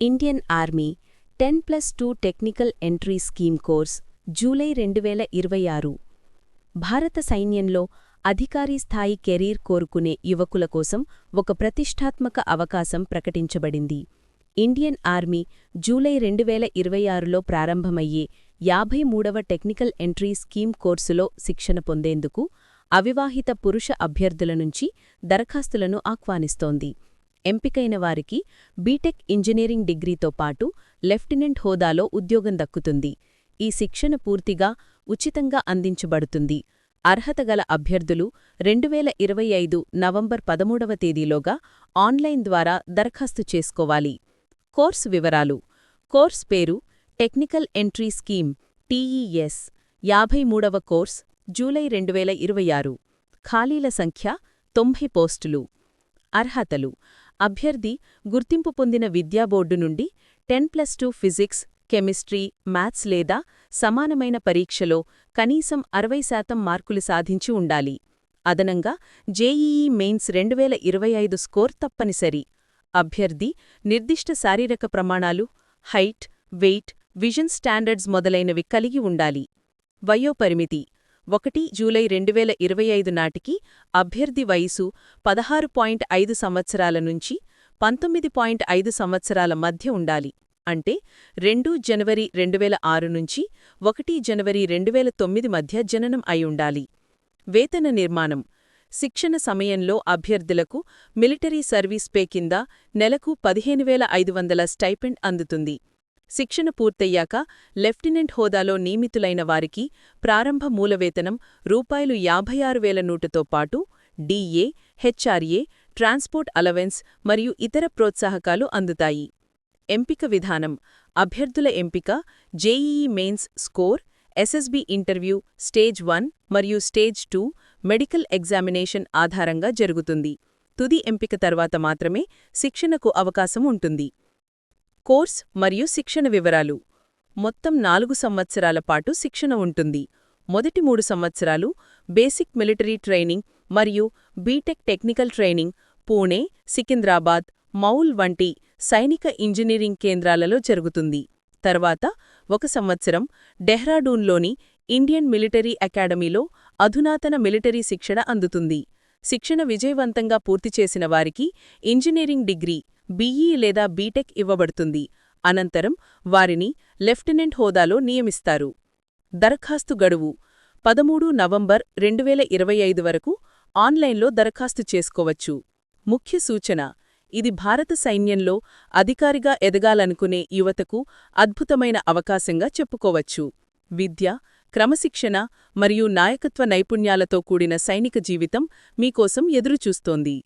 Indian army ten plus two technical entry scheme course July రెండు వేల ఇరవై ఆరు. భారత సైన్యంలో అధికారీ స్థాయి కెరీర్ కోరుకునే యువకుల కోసం ఒక ప్రతిష్టాత్మక అవకాశం ప్రకటించబడింది. ఇండియన్ ఆర్మీ జూలై రెండు వేల ఇరవై ఆరులో ప్రారంభమయ్యే యాభై మూడవ టెక్నికల్ ఎంట్రీ స్కీమ్ కోర్సులో శిక్షణ పొందేందుకు అవివాహిత పురుష అభ్యర్థుల నుంచి దరఖాస్తులను ఆహ్వానిస్తోంది. ఎంపికైన వారికి బీటెక్ ఇంజనీరింగ్ డిగ్రీతో పాటు లెఫ్టినెంట్ హోదాలో ఉద్యోగం దక్కుతుంది. ఈ శిక్షణ పూర్తిగా ఉచితంగా అందించబడుతుంది. అర్హత గల అభ్యర్థులు రెండువేల ఇరవై ఐదు నవంబర్ పదమూడవ తేదీలోగా ఆన్లైన్ ద్వారా దరఖాస్తు చేసుకోవాలి. కోర్సు వివరాలు. కోర్స్ పేరు టెక్నికల్ ఎంట్రీ స్కీమ్ టీఈఎస్ యాభై మూడవ కోర్స్ జూలై రెండు వేల ఇరవై ఆరు. ఖాళీల సంఖ్య తొంభై పోస్టులు. అర్హతలు. అభ్యర్థి గుర్తింపు పొందిన విద్యాబోర్డు నుండి ten plus two physics chemistry maths లేదా సమానమైన పరీక్షలో కనీసం అరవై శాతం మార్కులు సాధించి ఉండాలి. అదనంగా జేఈఈ మెయిన్స్ రెండు వేల ఇరవై ఐదు స్కోర్ తప్పనిసరి. అభ్యర్థి నిర్దిష్ట శారీరక ప్రమాణాలు హైట్ వెయిట్ విజన్ స్టాండర్డ్స్ మొదలైనవి కలిగి ఉండాలి. వయోపరిమితి ఒకటి జూలై రెండు వేల ఇరవై ఐదు నాటికి అభ్యర్థి వయసు పదహారు పాయింట్ ఐదు సంవత్సరాల నుంచి పంతొమ్మిది పాయింట్ ఐదు సంవత్సరాల మధ్య ఉండాలి. అంటే రెండు జనవరి రెండు వేల ఆరు నుంచి ఒకటి జనవరి రెండు వేల తొమ్మిది మధ్య జననం అయి ఉండాలి. వేతన నిర్మాణం. శిక్షణ సమయంలో అభ్యర్థులకు మిలిటరీ సర్వీస్ పే కింద నెలకు పదిహేను వేల ఐదు వందల స్టైపెండ్ అందుతుంది. శిక్షణ పూర్తయ్యాక లెఫ్టినెంట్ హోదాలో నియమితులైన వారికి ప్రారంభ మూలవేతనం రూపాయలు యాభై ఆరు వేల నూటుతో పాటు డిఏ హెచ్ఆర్ఏ ట్రాన్స్పోర్ట్ అలవెన్స్ మరియు ఇతర ప్రోత్సాహకాలు అందుతాయి. ఎంపిక విధానం. అభ్యర్థుల ఎంపిక JEE mains score SSB interview stage one మరియు స్టేజ్ టూ మెడికల్ ఎగ్జామినేషన్ ఆధారంగా జరుగుతుంది. తుది ఎంపిక తర్వాత మాత్రమే శిక్షణకు అవకాశం ఉంటుంది. కోర్స్ మరియు శిక్షణ వివరాలు. మొత్తం నాలుగు సంవత్సరాల పాటు శిక్షణ ఉంటుంది. మొదటి మూడు సంవత్సరాలు బేసిక్ మిలిటరీ ట్రైనింగ్ మరియు BTech technical training Pune Secunderabad Mhow వంటి సైనిక ఇంజనీరింగ్ కేంద్రాలలో జరుగుతుంది. తర్వాత ఒక సంవత్సరం డెహ్రాడూన్లోని ఇండియన్ మిలిటరీ అకాడమీలో అధునాతన మిలిటరీ శిక్షణ అందుతుంది. శిక్షణ విజయవంతంగా పూర్తి చేసిన వారికి ఇంజనీరింగ్ డిగ్రీ బీఈ లేదా బీటెక్ ఇవ్వబడుతుంది. అనంతరం వారిని లెఫ్టినెంట్ హోదాలో నియమిస్తారు. దరఖాస్తు గడువు పదమూడు నవంబర్ రెండువేల ఇరవై ఐదు వరకు ఆన్లైన్లో దరఖాస్తు చేసుకోవచ్చు. ముఖ్య సూచన ఇది భారత సైన్యంలో అధికారిగా ఎదగాలనుకునే యువతకు అద్భుతమైన అవకాశంగా చెప్పుకోవచ్చు. విద్య క్రమశిక్షణ మరియు నాయకత్వ నైపుణ్యాలతో కూడిన సైనిక జీవితం మీకోసం ఎదురుచూస్తోంది.